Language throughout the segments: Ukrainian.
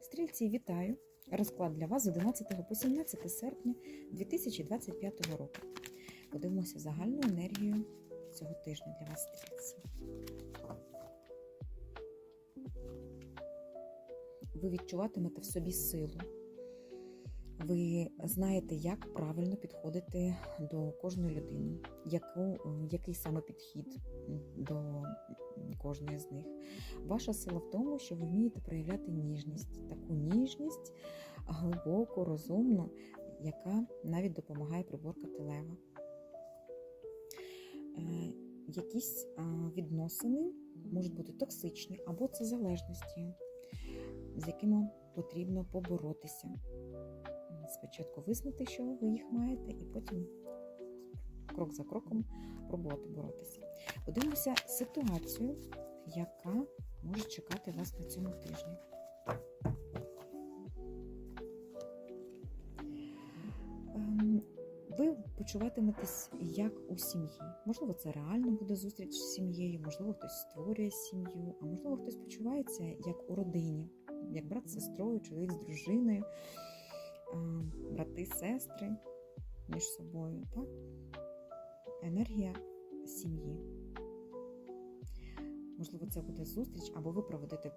Стрільці, вітаю! Розклад для вас з 11 по 17 серпня 2025 року. Подивимося загальну енергію цього тижня для вас, стрільці. Ви відчуватимете в собі силу. Ви знаєте, як правильно підходити до кожної людини, яку, який саме підхід до кожної з них. Ваша сила в тому, що ви вмієте проявляти ніжність, таку ніжність глибоку, розумну, яка навіть допомагає приборкати лева. Е, Якісь відносини можуть бути токсичні або це залежності, з якими потрібно поборотися. Спочатку визнати, що ви їх маєте, і потім крок за кроком пробувати боротися. Подивимося ситуацію, яка може чекати вас на цьому тижні. Ем, Ви почуватиметесь як у сім'ї. Можливо, це реально буде зустріч з сім'єю, можливо, хтось створює сім'ю, а можливо, хтось почувається як у родині, як брат з сестрою, чоловік з дружиною, брати, сестри між собою. Так? Енергія сім'ї. Можливо, це буде зустріч, або ви проведете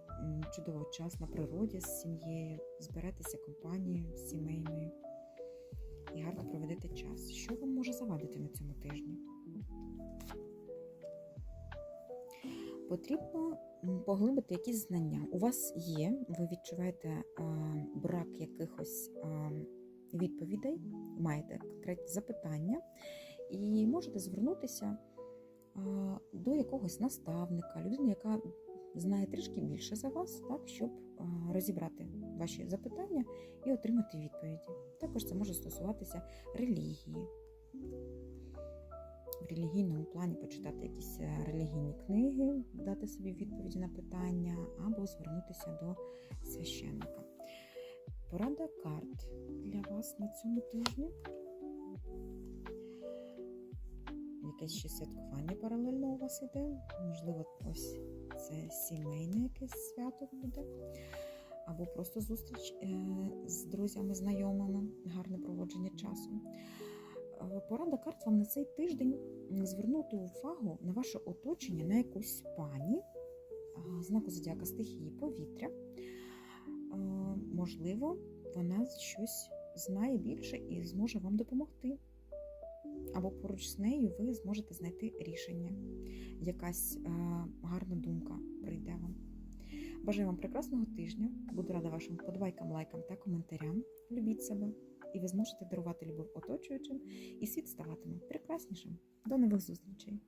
чудовий час на природі з сім'єю, зберетеся компанією сімейною і гарно проведете час. Що вам може завадити на цьому тижні? Потрібно поглибити якісь знання. У вас є, ви відчуваєте брак якихось відповідей, маєте конкретні запитання, і можете звернутися до якогось наставника, людини, яка знає трішки більше за вас, так, щоб розібрати ваші запитання і отримати відповіді. Також це може стосуватися релігії. В релігійному плані почитати якісь е, релігійні книги, дати собі відповіді на питання, або звернутися до священника. Порада карт для вас на цьому тижні. Якесь ще святкування паралельно у вас іде. Можливо, ось це сімейне якесь свято буде. Або просто зустріч е, з друзями, знайомими, гарне проводження часу. Е, Порада карт вам на цей тиждень звернути увагу на ваше оточення, на якусь пані, е, знаку зодіака стихії повітря. Можливо, вона щось знає більше і зможе вам допомогти. Або поруч з нею ви зможете знайти рішення. Якась е, гарна думка прийде вам. Бажаю вам прекрасного тижня. Буду рада вашим вподобайкам, лайкам та коментарям. Любіть себе, і ви зможете дарувати любов оточуючим, і світ ставатиме прекраснішим. До нових зустрічей!